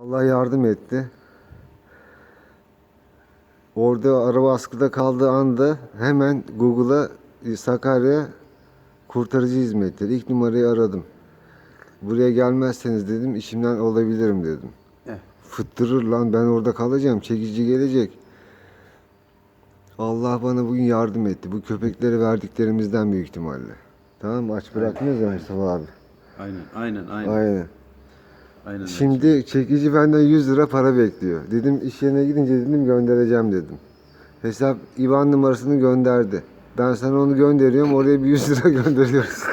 Allah yardım etti. Orada araba askıda kaldığı anda hemen Google'a e, Sakarya kurtarıcı hizmetleri ilk numarayı aradım. Buraya gelmezseniz dedim işimden olabilirim dedim. Evet. Fıttırır lan ben orada kalacağım çekici gelecek. Allah bana bugün yardım etti. Bu köpekleri verdiklerimizden büyük ihtimalle. Tamam? Aç bırakmıyoruz ya Mustafa abi. Aynen, aynen, aynen. Aynen. Aynen. Şimdi çekici benden 100 lira para bekliyor. Dedim iş yerine gidince dedim göndereceğim dedim. Hesap IBAN numarasını gönderdi. Ben sana onu gönderiyorum oraya bir 100 lira gönderiyoruz.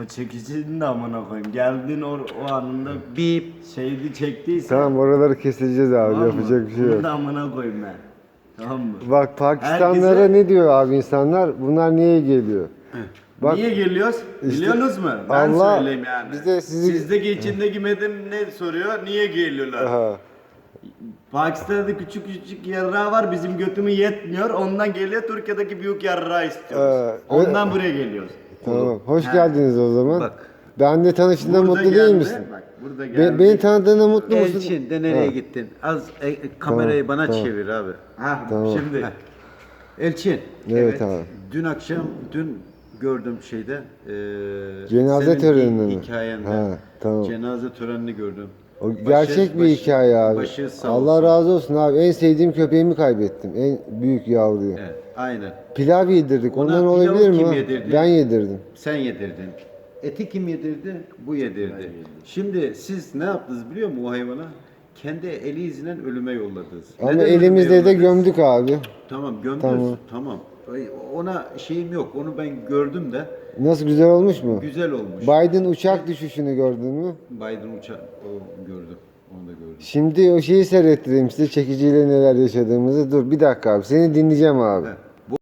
O çekicinin de amına koyayım. Geldin o, o anında bip şeydi çektiyse. tamam oraları keseceğiz abi tamam mı? yapacak bir şey Bunu yok. da amına koyayım ben. Tamam mı? Bak Pakistanlara Herkese- ne diyor abi insanlar? Bunlar niye geliyor? Bak Niye geliyoruz? Biliyorsunuz mu? Ben Allah söyleyeyim yani. bize sizi- Sizdeki içindeki metin ne soruyor? Niye geliyorlar? Aha. Pakistan'da küçük küçük yarrağı var bizim götümü yetmiyor. Ondan geliyor Türkiye'deki büyük yarrağı istiyoruz. Ee, Ondan buraya geliyoruz. Tamam. Hoş geldiniz o zaman. Bak. Ben de tanıştığında mutlu değil geldi, misin? Bak burada Be- geldi. beni tanıdığına mutlu musun? Elçin de nereye Ha. gittin? Az e, e, kamerayı Tamam, bana tamam. çevir abi. Ha, Tamam. şimdi. Elçin. Evet abi. Dün akşam, dün gördüm şeyde. E, Cenaze mi? Hikayende. Ha, tamam. Cenaze törenini gördüm. O Başı- gerçek bir başı- hikaye abi. Başı sağ Allah olsun. razı olsun abi. En sevdiğim köpeğimi kaybettim. En büyük yavruyu. Evet, aynen. Pilav yedirdik. Ona Ondan olabilir mi? yedirdi? Ben yedirdim. Sen yedirdin. Eti kim yedirdi? Bu yedirdi. Şimdi siz ne yaptınız biliyor musun o hayvana? Kendi eli izinden ölüme yolladınız. Ama Neden elimizde de gömdük abi. Tamam gömdünüz. Tamam. Tamam. Ona şeyim yok. Onu ben gördüm de Nasıl güzel olmuş mu? güzel olmuş. Biden uçak düşüşünü gördün mü? Biden uçağı o gördüm. Onu da gördüm. Şimdi o şeyi seyrettireyim size çekiciyle neler yaşadığımızı. Dur bir dakika abi seni dinleyeceğim abi. Heh.